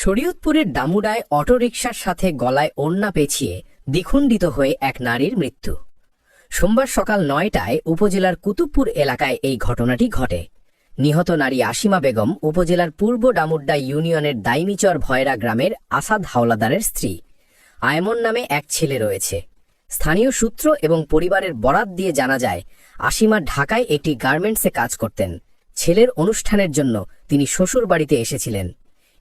শরীয়তপুরের দামুডায় অটোরিকশার সাথে গলায় ওড়না পেঁচিয়ে দ্বিখণ্ডিত হয়ে এক নারীর মৃত্যু। সোমবার সকাল নয়টায় উপজেলার কুতুবপুর এলাকায় এই ঘটনাটি ঘটে। নিহত নারী আসিমা বেগম উপজেলার পূর্ব ডামুড্ডা ইউনিয়নের দাইমিচর ভয়রা গ্রামের আসাদ হাওলাদারের স্ত্রী। আয়মন নামে এক ছেলে রয়েছে। স্থানীয় সূত্র এবং পরিবারের বরাত দিয়ে জানা যায়, আসিমা ঢাকায় একটি গার্মেন্টসে কাজ করতেন। ছেলের অনুষ্ঠানের জন্য তিনি শ্বশুর বাড়িতে এসেছিলেন।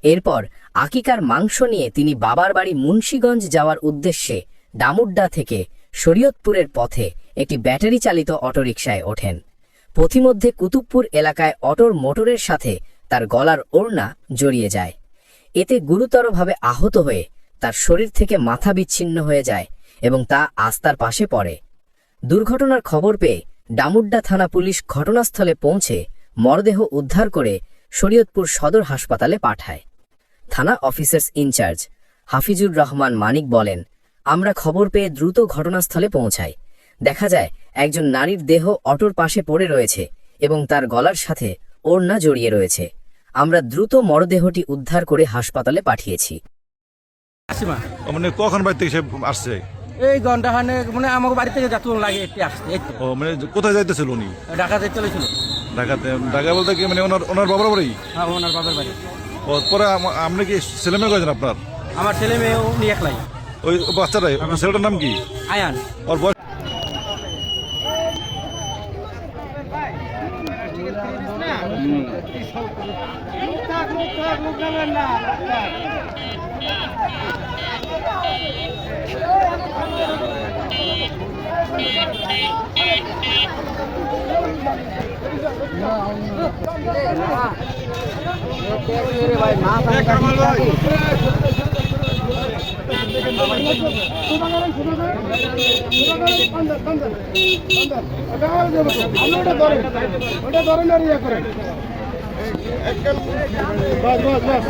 এরপর আকিকার মাংস নিয়ে তিনি বাবার বাড়ি মুন্সীগঞ্জ যাওয়ার উদ্দেশ্যে ডামুড্ডা থেকে শরীয়তপুরের পথে একটি ব্যাটারি চালিত অটোরিকশায় ওঠেন। পথিমধ্যে কুতুবপুর এলাকায় অটোর মোটরের সাথে তার গলার ওড়না জড়িয়ে যায়। এতে গুরুতরভাবে আহত হয়ে তার শরীর থেকে মাথা বিচ্ছিন্ন হয়ে যায় এবং তা আস্তার পাশে পড়ে। দুর্ঘটনার খবর পেয়ে ডামুড্ডা থানা পুলিশ ঘটনাস্থলে পৌঁছে মরদেহ উদ্ধার করে শরীয়তপুর সদর হাসপাতালে পাঠায়। থানা অফিসার্স ইনচার্জ হাফিজুর রহমান মানিক বলেন আমরা খবর পেয়ে দ্রুত ঘটনাস্থলে পৌঁছাই। দেখা যায় একজন নারীর দেহ অটোর পাশে পড়ে রয়েছে এবং তার গলার সাথে ওড়না জড়িয়ে রয়েছে। আমরা দ্রুত মরদেহটি উদ্ধার করে হাসপাতালে পাঠিয়েছি। মানে কখন বাড়ি থেকে আসছে? এই ঘণ্টা মানে আমাকে বাড়ি থেকে যাতে লাগে একটি আসছে ও মানে কোথায় যাইতেছিল উনি? ঢাকাতে চলেছিল। ঢাকাতে ঢাকা বলতে কি মানে ওনার ওনার বাবার বাড়ি হ্যাঁ ওনার বাবার বাড়ি ও পরে আম- আপনি কি ছেলে মেয়ে কয়েছেন আপনার আমার ছেলে মেয়েও নিয়ে একলাই ওই বাচ্চাটাই আপনার ছেলেটার নাম কি আয়ান ওর বয়স ওটা ধরেন ওটা ধরেন আর ইয়ে করেন বাস বাস বাস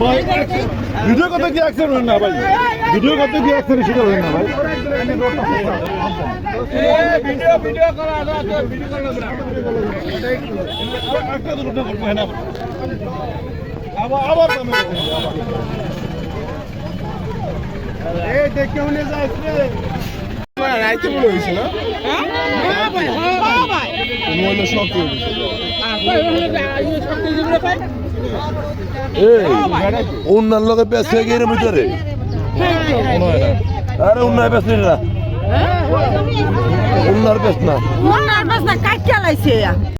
ভাই ভিডিও করতে গিয়ে অ্যাক্সিডেন্ট হয় না ভাই। ভিডিও করতে গিয়ে অ্যাক্সিডেন্ট সেটা হয় না ভাই। একটা দুটো করব না আবার আবার এই দেখে উনি যাচ্ছে রাইতে হয়েছে না কোনো অন্য শখ অন্যার লগে পেঁচ হয়ে গিয়ে ভিতরে আরে অন্যায় পেঁচ নিল না। অন্যার পেঁচ না বাসনা কাটিয়া লাইছে।